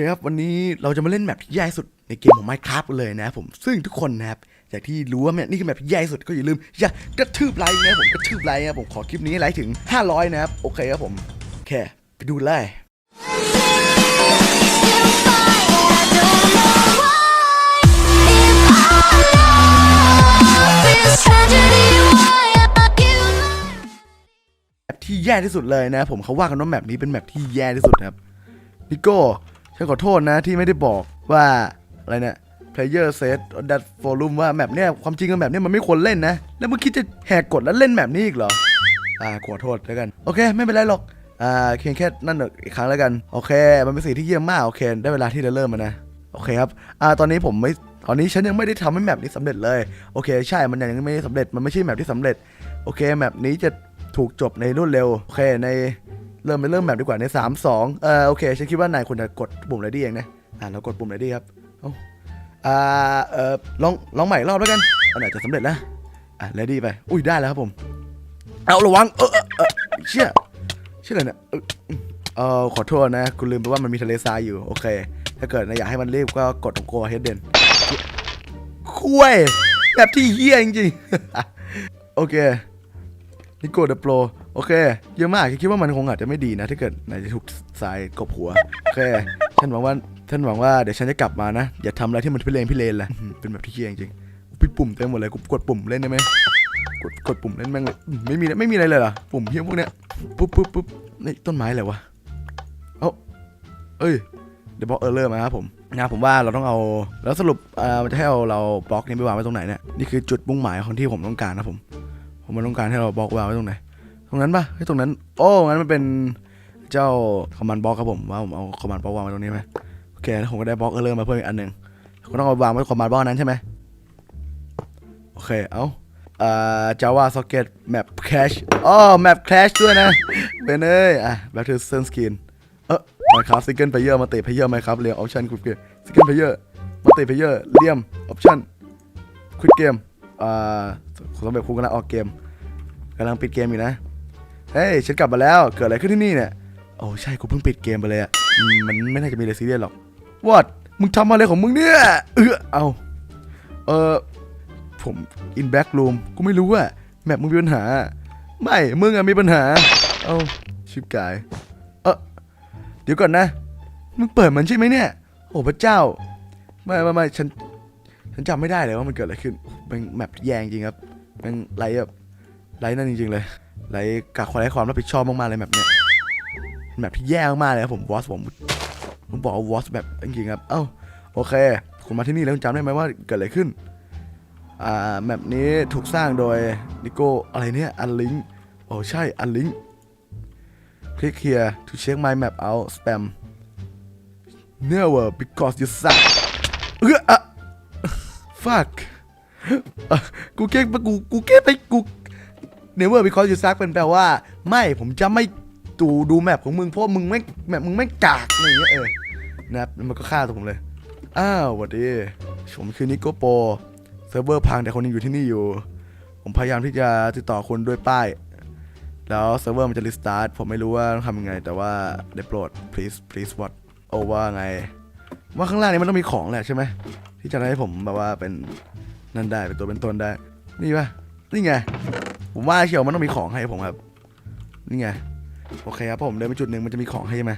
เคครับ วันนี้เราจะมาเล่นแมปที่แย่ที่สุดในเกมของ Minecraft กันเลยนะครับผมซึ่งทุกคนนะครับจากที่รู้ว่าแมปนี่คือแมปที่แย่ที่สุดก็อย่าลืมอย่ากระทืบไลค์นะครับผมกระทืบไลค์นะครับผมขอคลิปนี้ไลค์ถึง 500 นะครับ โอเคครับผมโอเคไปดูเลยแมปที่แย่ที่สุดเลยนะผมเขาว่ากันว่าแมปนี้เป็นแมปที่แย่ที่สุดครับนิโก้ ฉันขอโทษนะที่ไม่ได้บอกว่าอะไรเนี่ย player set that forum ว่าแมปเนี้ยความจริงแล้วแมปเนี้ยมันไม่ควรเล่นนะ แล้วมึงคิดจะแหกกฎแล้วเล่นแมปนี้อีกเหรอ อ่าขอโทษแล้วกัน โอเค ไม่เป็นไรหรอก อ่าเพียงแค่นั่นอีกครั้งแล้วกัน โอเค มันเป็นสิ่งที่เยี่ยมมากโอเคได้เวลาที่จะเริ่มแล้วนะ โอเคครับ อ่าตอนนี้ผมไม่ตอนนี้ฉันยังไม่ได้ทำให้แมปนี้สำเร็จเลย โอเค ใช่ มันยังไม่ได้สำเร็จ มันไม่ใช่แมปที่สำเร็จ โอเค แมปนี้จะถูกจบในรวดเร็ว โอเค ใน เริ่มไปเริ่มแมปดีกว่าใน3 2เออโอเคฉันคิดว่านายควรจะกดปุ่ม ready เองนะอ่าเรากดปุ่ม ready ครับเอ้าอ่าเออลองลองใหม่รอบแล้วกันอันไหนจะสำเร็จแล้วอะ ready ไป อุ้ยได้แล้วครับผม เอาระวัง เออเออเชี่ยเชี่ยอะไรเนี่ยเออขอโทษนะคุณลืมไปว่ามันมีทะเลทรายอยู่ โอเค ถ้าเกิดนายอยากให้มันรีบก็กดของโกเฮดเดนคุ้ยแบบที่เฮี้ยจริงๆ โอเคนิโก้เดอะโปร โอเค เยอะมากคิดว่ามันคงอาจจะไม่ดีนะ ถ้าเกิดนายจะถูกสายกบหัว โอเค ฉันหวังว่าฉันหวังว่าเดี๋ยวฉันจะกลับมานะ อย่าทำอะไรที่มันพิเรนพิเรนละเป็นแบบที่เฮี้ยจริงๆพี่ปุ่มเต็มหมดเลยกูกดปุ่มเล่นได้ไหมกดกดปุ่มเล่นแม่งเลยไม่มีไม่มีอะไรเลยเหรอปุ่มเฮี้ยพวกเนี้ยปุ๊บปุ๊บปุ๊บนี่ต้นไม้อะไรวะเอ้าเอ้ยเดี๋ยวบล็อกเออร์เลอร์มาครับผมนะผมว่าเราต้องเอาแล้วสรุปอ่ามันจะให้เอาเราบล็อกนี้ไปวางไว้ตรงไหนเนี่ยนี่คือจุดมุ่งหมายของที่ผมต้องการนะผม ผมมันต้องการให้เราบล็อกวางไว้ตรงไหน ตรงนั้นปะให้ตรงนั้น โอ้งั้นมันเป็นเจ้าคอมมานด์บล็อกครับผมว่าผมเอาคอมมานด์บล็อกวางไว้ตรงนี้ไหมโอเคแล้วผมก็ได้บล็อกเออร์เลอร์มาเพิ่มอีกอันหนึ่งก็ต้องเอาวางไว้คอมมานด์บล็อกนั้นใช่ไหมโอเคเอาอ่า Java Socket Map Cache อ๋อ Map Cache ด้วยนะ เป็นเอ้ยอะ Back to Sun Screen เออ Minecraft Single Player มาเตะ Player Minecraft เรียง Option Quick Game Single Player มาเตะ Player เลี่ยม Option Quick Game อ่าสำเร็จคุณกำลังออกเกมกำลังปิดเกมอยู่นะ เฮ้ยฉันกลับมาแล้วเกิดอะไรขึ้นที่นี่เนี่ยโอ้ใช่กูเพิ่งปิดเกมไปเลยอะมันไม่น่าจะมีอะไรซีเรียสหรอกวอดมึงทำอะไรของมึงเนี่ยเออเอาเออผมอินแบ็กรูมกูไม่รู้ว่าแมปมึงมีปัญหา ไม่มึงอะมีปัญหา เอาชิบกายเออเดี๋ยวก่อนนะมึงเปิดมันใช่ไหมเนี่ย โอ้พระเจ้าไม่ไม่ไม่ฉันฉันจำไม่ได้เลยว่ามันเกิดอะไรขึ้นเป็นแมปแย่งจริงครับเป็นไรแบบ ไรนั่นจริงๆเลยไรกักความไร้ความรับผิดชอบมากๆเลยแบบเนี้ยแบบที่แย่มากเลยครับผมวอสผมผมบอกว่าวอสแบบจริงๆครับเอ้าโอเค คุณมาที่นี่แล้วคุณจำได้ไหมว่าเกิดอะไรขึ้นอ่าแมปนี้ถูกสร้างโดยนิโก้อะไรเนี่ยอันลิงโอ้ใช่อันลิงคลิก here to check my map out spam never because you suck เอออะ fuck กูเก้ไปกูกูเก้ไปกู never because you suck เป็นแปลว่า ไม่ผมจะไม่ดูดูแมปของมึงเพราะมึงไม่แมปมึงไม่กากอะไรอย่างเงี้ยเออนะครับมันก็ฆ่าตัวผมเลย อ้าวสวัสดีผมคือนิโกโปเซิร์ฟเวอร์พังแต่คนยังอยู่ที่นี่อยู่ ผมพยายามที่จะติดต่อคุณด้วยป้าย แล้วเซิร์ฟเวอร์มันจะรีสตาร์ทผมไม่รู้ว่าต้องทำยังไง แต่ว่าได้โปรด please please what โอว่าไง ว่าข้างล่างนี้มันต้องมีของแหละใช่ไหมที่จะทำให้ผมแบบว่าเป็นนั่นได้เป็นตัวเป็นตนได้ นี่ปะนี่ไง ผมว่าเชียวมันต้องมีของให้ผมครับ นี่ไง โอเคครับผมเดินไปจุดหนึ่งมันจะมีของให้ใช่ไหม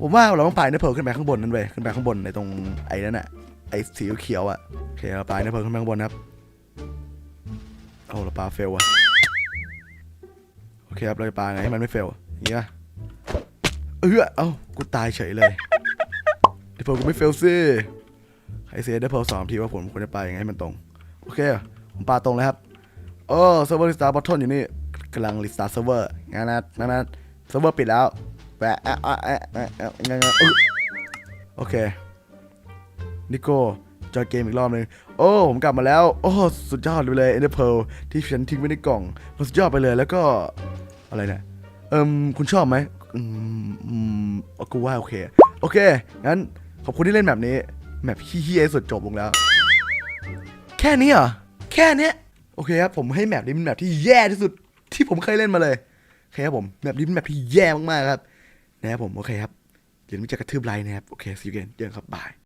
ผมว่าเราต้องปลายเนื้อเพลขึ้นไปข้างบนนั่นเว้ยขึ้นไปข้างบนในตรงไอ้นั่นอะไอ้สีเขียวอะโอเคเราปลายเนื้อเพลขึ้นไปข้างบนครับเอาเราปลาเฟลอะโอเคครับเราจะปลาไงให้มันไม่เฟลอย่างเงี้ยเออเอ้ากูตายเฉยเลยเดี๋ยวเพลกูไม่เฟลสิใครเสียเดี๋ยวเพลสองทีว่าผมควรจะไปยังไงให้มันตรง โอเค ผมปลาตรงแล้วครับ โอ้เซิร์ฟเวอร์ลิสตาร์บอททนอยู่นี่กำลังลิสตาร์เซิร์ฟเวอร์งั้นนะงั้นนะเซิร์ฟเวอร์ปิดแล้วแปะแอะแอะแอะแอะแอะงั้นงั้นอึ๊ะโอเคนิโก้จอยเกมอีกรอบนึง โอ้ ผมกลับมาแล้ว โอ้ สุดยอดไปเลยเอ็นเดอร์เพลที่ฉันทิ้งไว้ในกล่องมันสุดยอดไปเลยแล้วก็อะไรเนี่ยเอิมคุณชอบไหมอืมอืมกูว่าโอเค โอเค งั้น ขอบคุณที่เล่นแบบนี้ แมปเฮี้ยสุดจบลงแล้ว แค่นี้เหรอ แค่เนี้ย โอเคครับผมให้แมปนี้เป็นแมปที่แย่ที่สุดที่ผมเคยเล่นมาเลยโอเคครับผมแมปนี้เป็นแมปที่แย่มากๆครับนะครับผมโอเคครับเดี๋ยวมิจะกระทืบไลน์นะครับโอเคสิเกนเจอกันครับบาย